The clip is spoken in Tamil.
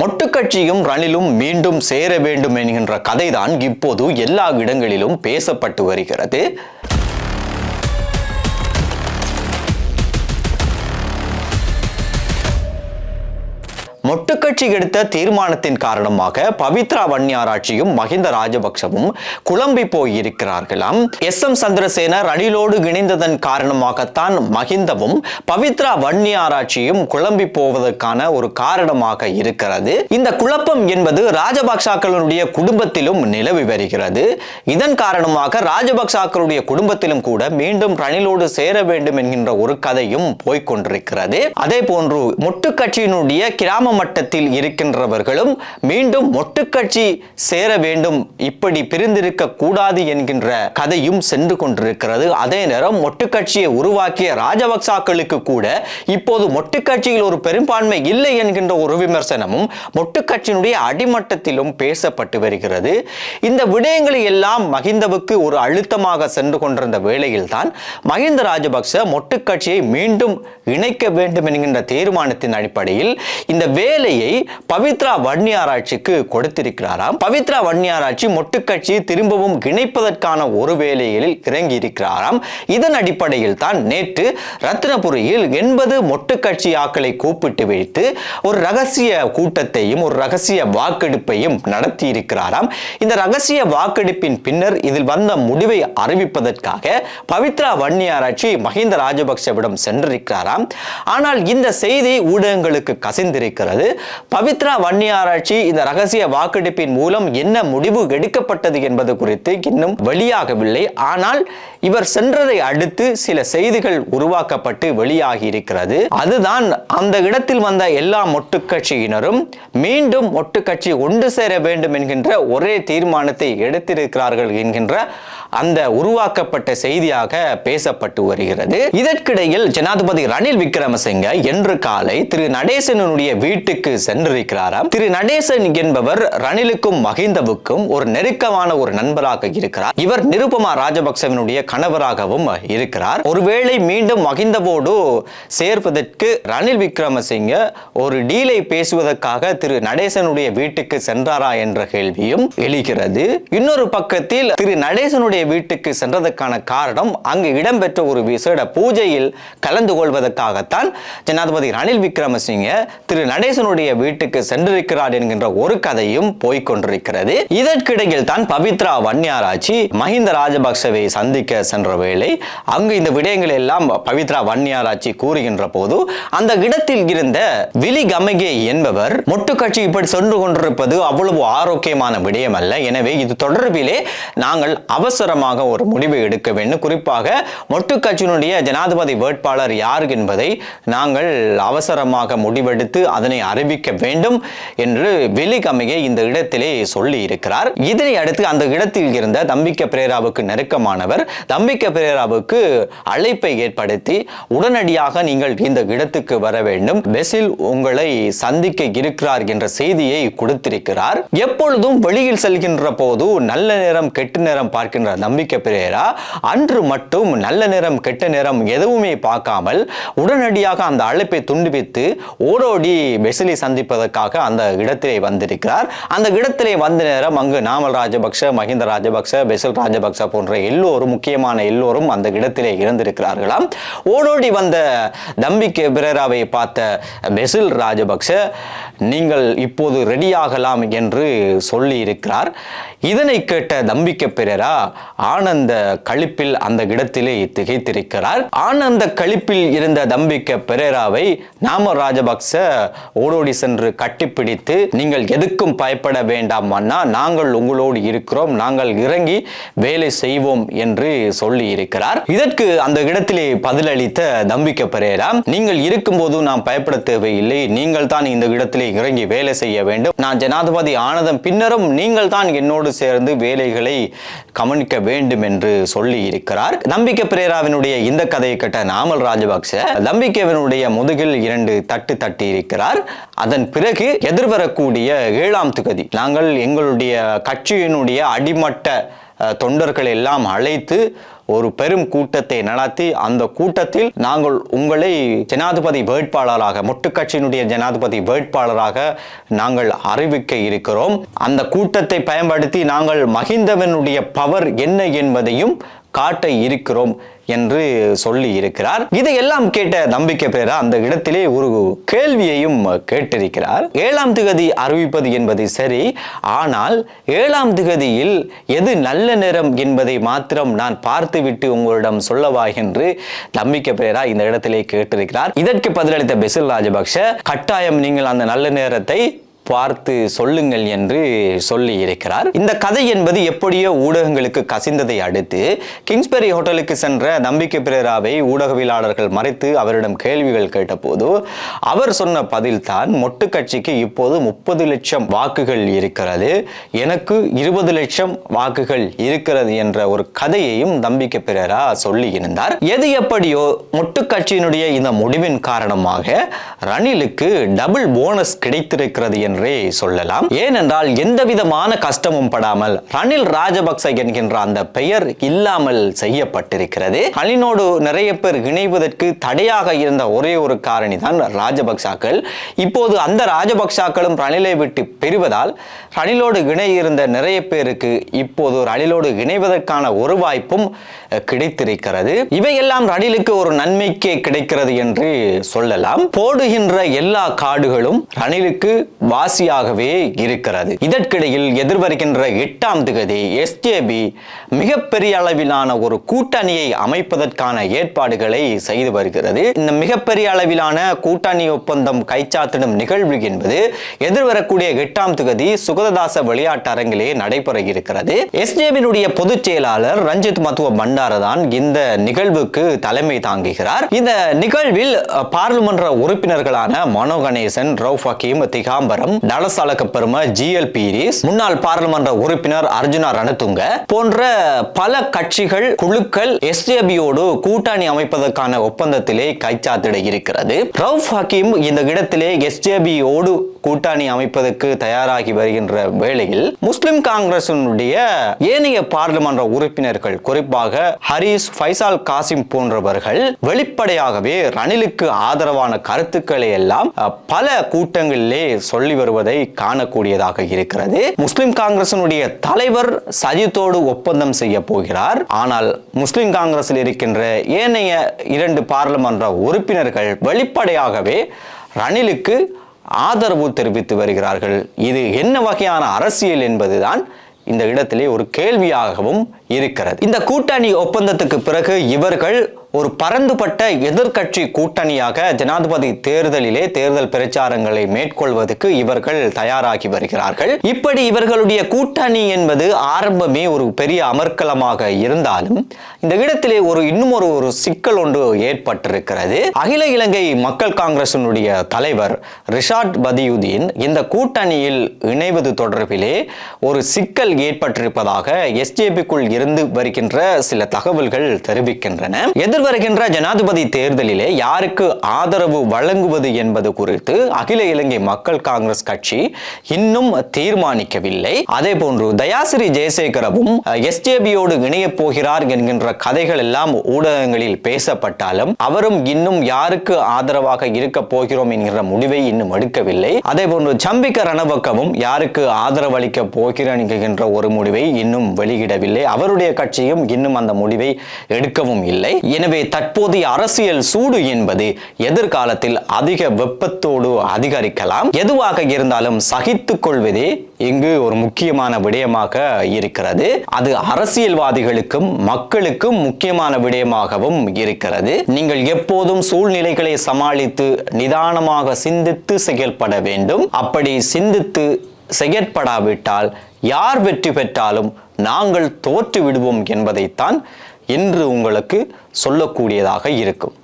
மொட்டுக்கட்சியும் ரணிலும் மீண்டும் சேர வேண்டும் என்கின்ற கதைதான் இப்போது எல்லா இடங்களிலும் பேசப்பட்டு வருகிறது. மொட்டுக்கட்சி எடுத்த தீர்மானத்தின் காரணமாக பவித்ரா வன்னியாராட்சியும் மஹிந்த ராஜபக்சவும் குழம்பி போயிருக்கிறார்களாம். எஸ் எம் சந்திரசேன ரணிலோடு இணைந்ததன் காரணமாகத்தான் மஹிந்தவும் பவித்ரா வன்னியாராட்சியும் குழம்பி போவதற்கான ஒரு காரணமாக இருக்கிறது. இந்த குழப்பம் என்பது ராஜபக்சாக்களுடைய குடும்பத்திலும் நிலவி வருகிறது. இதன் காரணமாக ராஜபக்சாக்களுடைய குடும்பத்திலும் கூட மீண்டும் ரணிலோடு சேர வேண்டும் என்கின்ற ஒரு கதையும் போய்கொண்டிருக்கிறது அதே போன்று முட்டுக்கட்சியினுடைய கிராம மட்டத்தில் இருக்கின்றவர்களும் மீண்டும் மொட்டுக்கட்சி சேர வேண்டும். இப்படி பிரிந்திருக்க கூடாது என்கின்ற கதையும் சென்று கொண்டிருக்கிறது. அதே நேரம் மொட்டுக்கட்சியை உருவாக்கிய ராஜபக்சாக்களுக்கு கூட இப்போது மொட்டுக்கட்சியில் ஒரு பெரும்பான்மை இல்லை என்கின்ற ஒரு விமர்சனமும் மொட்டுக்கட்சியினுடைய அடிமட்டத்திலும் பேசப்பட்டு வருகிறது. இந்த விடயங்களை எல்லாம் மகிந்தவுக்கு ஒரு அழுத்தமாக சென்று கொண்டிருந்த வேளையில்தான் மகிந்த ராஜபக்ச மொட்டுக்கட்சியை மீண்டும் இணைக்க வேண்டும் என்கின்ற தீர்மானத்தின் அடிப்படையில் இந்த வே வேலையை பவித்ரா வன்னியாராட்சிக்கு கொடுத்திருக்கிறாராம். பவித்ரா வன்னியாராட்சி மொட்டுக்கட்சி திரும்பவும் இணைப்பதற்கான ஒரு வேலையில் இறங்கி இருக்கிறாராம் இதன் அடிப்படையில் தான் நேற்று ரத்னபுரியில் எண்பது மொட்டுக்கட்சி ஆக்களை கூப்பிட்டு வைத்து ஒரு ரகசிய கூட்டத்தையும் ஒரு ரகசிய வாக்கெடுப்பையும் நடத்தி இருக்கிறாராம் இந்த ரகசிய வாக்கெடுப்பின் பின்னர் இதில் வந்த முடிவை அறிவிப்பதற்காக பவித்ரா வன்னியாராட்சி மஹிந்த ராஜபக்சவிடம் சென்றிருக்கிறாராம். ஆனால் இந்த செய்தி ஊடகங்களுக்கு கசிந்திருக்கிறது. பவித்ரா வன்னியாராட்சி இந்த ரகசிய வாக்கெடுப்பின் மூலம் என்ன முடிவு எடுக்கப்பட்டது என்பது குறித்து இன்னும் வெளியாகவில்லை. ஆனால் இவர் சென்றதை அடுத்து சில செய்திகள் உருவாக்கப்பட்டு வெளியாகி இருக்கிறது அதுதான் அந்த இடத்தில் வந்த எல்லா மொட்டுக்கட்சியினரும் மீண்டும் மொட்டுக்கட்சி ஒன்று சேர வேண்டும் என்கின்ற ஒரே தீர்மானத்தை எடுத்திருக்கிறார்கள் என்கின்ற அந்த உருவாக்கப்பட்ட செய்தியாக பேசப்பட்டு வருகிறது. இதற்கிடையில் ஜனாதிபதி ரணில் விக்ரமசிங்க இன்று காலை திரு நடேசனுடைய வீட்டுக்கு சென்றிருக்கிறாராம். திரு நடேசன் என்பவர் ரணிலுக்கும் மகிந்தவுக்கும் ஒரு நெருக்கமான ஒரு நண்பராக இருக்கிறார். இவர் நிருபமா ராஜபக்சவனுடைய கணவராகவும் இருக்கிறார். ஒருவேளை மீண்டும் மகிந்தவோடு சேர்ப்பதற்கு ரணில் விக்ரமசிங்க ஒரு டீலை பேசுவதற்காக திரு நடேசனுடைய வீட்டுக்கு சென்றாரா என்ற கேள்வியும் எழுகிறது. இன்னொரு பக்கத்தில் திரு நடேசனுடைய வீட்டுக்கு சென்றதற்கான காரணம் அங்கு இடம்பெற்ற ஒரு விசேட பூஜையில் கலந்து கொள்வதற்காகத்தான் ஜனாதிபதி ரணில் விக்ரமசிங்க திரு நடேசனுடைய வீட்டுக்கு சென்றிருக்கிறார் என்கின்ற ஒரு கதையும் போய்கொண்டிருக்கிறது இதற்கிடையில் தான் பவித்ரா வன்னியாராச்சி மஹிந்த ராஜபக்சவை சந்திக்க சென்ற வேளை அங்கு இந்த விடயங்கள் எல்லாம் பவித்ரா வன்னியாராச்சி கூறுகின்ற போது அந்த இடத்தில் இருந்த விலி கமகே என்பவர் மொட்டு கட்சி இப்படி சென்று கொண்டிருப்பது அவ்வளவு ஆரோக்கியமான விடயம் அல்ல எனவே இது தொடர்பிலே நாங்கள் அவசர அவசரமாக ஒரு முடிவை எடுக்க வேண்டும் குறிப்பாக மொட்டு கட்சியினுடைய ஜனாதிபதி வேட்பாளர் யார் என்பதை நாங்கள் அவசரமாக முடிவெடுத்து அதனை அறிவிக்க வேண்டும் என்று வெலிகமையை இந்த இடத்திலே சொல்லி இருக்கிறார். இதனை அடுத்து அந்த இடத்தில் இருந்த தம்பிக்க பிரேராவுக்கு நெருக்கமானவர் தம்பிக்க பிரேராவுக்கு அழைப்பை ஏற்படுத்தி உடனடியாக நீங்கள் இந்த இடத்துக்கு வர வேண்டும். பெசில் உங்களை சந்திக்க இருக்கிறார் என்ற செய்தியை கொடுத்திருக்கிறார். எப்பொழுதும் வெளியில் செல்கின்ற போது நல்ல நேரம் கெட்ட நேரம் பார்க்கின்ற நம்பிக்கை பிரேரா அன்று மட்டும் நல்ல நிறம் கெட்ட நிறம் எதுவுமே பார்க்காமல் உடனடியாக அந்த அழைப்பை துண்டிப்பித்து ஓடோடி பெசிலை சந்திப்பதற்காக அந்த இடத்திலே வந்திருக்கிறார். அந்த இடத்திலே வந்த நேரம் அங்கு நாமல் ராஜபக்ஷ மஹிந்த ராஜபக்ஷ பெசில் ராஜபக்ஷ போன்ற எல்லோரும் முக்கியமான எல்லோரும் அந்த இடத்திலே இருந்திருக்கிறார்களாம். ஓடோடி வந்த நம்பிக்கை பிரேராவை பார்த்த பெசில் ராஜபக்ஷ நீங்கள் இப்போது ரெடியாகலாம் என்று சொல்லி இருக்கிறார். இதனை கேட்ட தம்பிக்க பிரேரா ஆனந்த கழிப்பில் அந்த இடத்திலே திகைத்திருக்கிறார். ஆனந்த கழிப்பில் இருந்த தம்பிக்க பெரேராவை நாம ராஜபக்ச ஓடோடி சென்று கட்டிப்பிடித்து நீங்கள் எதுக்கும் பயப்பட வேண்டாம் அண்ணா நாங்கள் உங்களோடு இருக்கிறோம் நாங்கள் இறங்கி வேலை செய்வோம் என்று சொல்லி இருக்கிறார். இதற்கு அந்த இடத்திலே பதிலளித்த தம்பிக்க பெரேரா நீங்கள் இருக்கும்போது நாம் பயப்பட தேவையில்லை நீங்கள் தான் இந்த இடத்திலே இறங்கி வேலை செய்ய வேண்டும். நான் ஜனாதிபதி ஆனதம் பின்னரும் நீங்கள் தான் என்னோடு சேர்ந்து வேலைகளை கவனிக்க வேண்டும் என்று சொல்லி இருக்கிறார். நம்பிக்கை பிரேராவினுடைய இந்த கதையை கேட்ட நாமல் ராஜபக்ச நம்பிக்கைவனுடைய முதுகில் இரண்டு தட்டு தட்டி இருக்கிறார். அதன் பிறகு எதிர்வரக்கூடிய ஏழாம் தொகுதி நாங்கள் எங்களுடைய கட்சியினுடைய அடிமட்ட தொண்டர்கள் எல்லாம் அழைத்து ஒரு பெரும் கூட்டத்தை நடத்தி அந்த கூட்டத்தில் நாங்கள் உங்களை ஜனாதிபதி வேட்பாளராக முட்டுக்கட்சியினுடைய ஜனாதிபதி வேட்பாளராக நாங்கள் அறிவிக்க இருக்கிறோம். அந்த கூட்டத்தை பயன்படுத்தி நாங்கள் மகிந்தவனுடைய பவர் என்ன என்பதையும் காட்ட இருக்கிறோம் என்று சொல்லி இருக்கிறார். இதையெல்லாம் கேட்ட நம்பிக்கை பெற அந்த இடத்திலே ஒரு கேள்வியையும் கேட்டிருக்கிறார். ஏழாம் திகதி அறிவிப்பது என்பது சரி ஆனால் ஏழாம் திகதியில் எது நல்ல நேரம் என்பதை மாத்திரம் நான் பார்த்துவிட்டு உங்களிடம் சொல்லவா என்று நம்பிக்கை பெறா இந்த இடத்திலே கேட்டிருக்கிறார். இதற்கு பதிலளித்த பெசில் ராஜபக்ஷ கட்டாயம் நீங்கள் அந்த நல்ல நேரத்தை பார்த்து சொல்லுங்கள் என்று சொல்லி இருக்கிறார். இந்த கதை என்பது எப்படியோ ஊடகங்களுக்கு கசிந்ததை அடுத்து கிங்ஸ்பெரி ஹோட்டலுக்கு சென்ற நம்பிக்கை பிரேராவை ஊடகவியலாளர்கள் மறைத்து அவரிடம் கேள்விகள் கேட்டபோது அவர் சொன்ன பதில் தான் மொட்டு கட்சிக்கு இப்போது முப்பது லட்சம் வாக்குகள் இருக்கிறது. எனக்கு இருபது லட்சம் வாக்குகள் இருக்கிறது என்ற ஒரு கதையையும் நம்பிக்கை பிரேரா சொல்லி இருந்தார். எது எப்படியோ மொட்டு கட்சியினுடைய இந்த முடிவின் காரணமாக ரணிலுக்கு டபுள் போனஸ் கிடைத்திருக்கிறது என்று என்றே சொல்லலாம். ஏனென்றால் எந்த விதமான கஷ்டமும் படாமல் ரணில் ராஜபக்ச என்கின்ற அந்த பெயர் இல்லாமல் செய்யப்பட்டிருக்கிறது. ரணிலோடு நிறைய பேர் இணைவதற்கு தடையாக இருந்த ஒரே ஒரு காரணி தான் ராஜபக்சாக்கள். இப்போது அந்த ராஜபக்சாக்களும் ரணிலை விட்டு பெறுவதால் ரணிலோடு இணை இருந்த நிறைய பேருக்கு இப்போது ரணிலோடு இணைவதற்கான ஒரு வாய்ப்பும் கிடைத்திருக்கிறது. இவையெல்லாம் ரணிலுக்கு ஒரு நன்மைக்கே கிடைக்கிறது என்று சொல்லலாம். போடுகின்ற எல்லா காடுகளும் ரணிலுக்கு வா ராசியாகவே இருக்கிறது. இதற்கிடையில் எதிர்வருகின்ற எட்டாம் திகதி எஸ்ஜேபி மிகப்பெரிய அளவிலான ஒரு கூட்டணியை அமைப்பதற்கான ஏற்பாடுகளை செய்து வருகிறது. இந்த மிகப்பெரிய அளவிலான கூட்டணி ஒப்பந்தம் கைச்சாத்திடும் நிகழ்வு என்பது எதிர்வரக்கூடிய எட்டாம் திகதி சுகததாச விளையாட்டு அரங்கிலே நடைபெற இருக்கிறது. எஸ்ஜேபியினுடைய பொதுச் செயலாளர் ரஞ்சித் மத்துவ பண்டார தான் இந்த நிகழ்வுக்கு தலைமை தாங்குகிறார். இந்த நிகழ்வில் பார்லிமன்ற பாராளுமன்ற உறுப்பினர்களான மனோ கணேசன் ரவுஃப் ஹக்கீம் திகாம்பரம் டலசாலக பெரும ஜிஎல் பீரிஸ் முன்னாள் பாராளுமன்ற உறுப்பினர் அர்ஜுனா ரணதுங்க போன்ற பல கட்சிகள் குழுக்கள் எஸ்ஜேபியோடு கூட்டணி அமைப்பதற்கான ஒப்பந்தத்திலே கைச்சாத்திட இருக்கிறது. ரவுஃப் ஹக்கீம் இந்த இடத்திலே எஸ்ஜேபியோடு கூட்டணி அமைப்பதற்கு தயாராகி வருகின்ற வேளையில் முஸ்லிம் காங்கிரசினுடைய ஏனைய பாராளுமன்ற உறுப்பினர்கள் குறிப்பாக ஹரிஸ் ஃபைசால் காசிம் போன்றவர்கள் வெளிப்படையாகவே ரணிலுக்கு ஆதரவான கருத்துக்களை எல்லாம் பல கூட்டங்களிலே சொல்லி வருவதை காணக்கூடியதாக இருக்கிறது. முஸ்லிம் காங்கிரசினுடைய தலைவர் சஜித்தோடு ஒப்பந்தம் செய்ய போகிறார். ஆனால் முஸ்லிம் காங்கிரஸில் இருக்கின்ற ஏனைய இரண்டு பாராளுமன்ற உறுப்பினர்கள் வெளிப்படையாகவே ரணிலுக்கு ஆதரவு தெரிவித்து வருகிறார்கள். இது என்ன வகையான அரசியல் என்பதுதான் இந்த இடத்திலே ஒரு கேள்வியாகவும் இருக்கிறது. இந்த கூட்டணி ஒப்பந்தத்துக்கு பிறகு இவர்கள் ஒரு பரந்துபட்ட எதிர்க்கட்சி கூட்டணியாக ஜனாதிபதி தேர்தலிலே தேர்தல் பிரச்சாரங்களை மேற்கொள்வதற்கு இவர்கள் தயாராகி வருகிறார்கள். இப்படி இவர்களுடைய கூட்டணி என்பது ஆரம்பமே ஒரு பெரிய அமர்க்கலமாக இருந்தாலும் இந்த இடத்திலே ஒரு இன்னும் ஒரு ஒரு சிக்கல் ஒன்று ஏற்பட்டிருக்கிறது. அகில இலங்கை மக்கள் காங்கிரசினுடைய தலைவர் ரிஷாட் பதியுதீன் இந்த கூட்டணியில் இணைவது தொடர்பிலே ஒரு சிக்கல் ஏற்பட்டிருப்பதாக எஸ்ஜேபிக்குள் இருந்து வருகின்ற சில தகவல்கள் தெரிவிக்கின்றன. எதிர் எதிர்வருகின்ற ஜனாதிபதி தேர்தலிலே யாருக்கு ஆதரவு வழங்குவது என்பது குறித்து அகில இலங்கை மக்கள் காங்கிரஸ் கட்சி இன்னும் தீர்மானிக்கவில்லை. அதே போன்று தயாசிரி ஜெயசேகரவும் எஸ்ஜேபியோடு இணையப் போகிறார் என்கின்ற கதைகள் எல்லாம் ஊடகங்களில் பேசப்பட்டாலும் அவரும் இன்னும் யாருக்கு ஆதரவாக இருக்க போகிறோம் என்கிற முடிவை இன்னும் எடுக்கவில்லை. அதே போன்று சம்பிக்க ரணபக்கமும் யாருக்கு ஆதரவளிக்க போகிறேன் என்கின்ற ஒரு முடிவை இன்னும் வெளியிடவில்லை. அவருடைய கட்சியும் இன்னும் அந்த முடிவை எடுக்கவும் இல்லை. எனவே தற்போதைய அரசியல் சூடு என்பது எதிர்காலத்தில் அதிக வெப்பத்தோடு அதிகரிக்கலாம். எதுவாக இருந்தாலும் சகித்துக் கொள்வதே இங்கு ஒரு முக்கியமான விடயமாக இருக்கிறது. அது அரசியல்வாதிகளுக்கும் மக்களுக்கும் முக்கியமான விடயமாகவும் இருக்கிறது. நீங்கள் எப்போதும் சூழ்நிலைகளை சமாளித்து நிதானமாக சிந்தித்து செயல்பட வேண்டும். அப்படி சிந்தித்து செயற்படாவிட்டால் யார் வெற்றி பெற்றாலும் நாங்கள் தோற்று விடுவோம் என்பதைத்தான் என்று உங்களுக்கு சொல்லக்கூடியதாக இருக்கும்.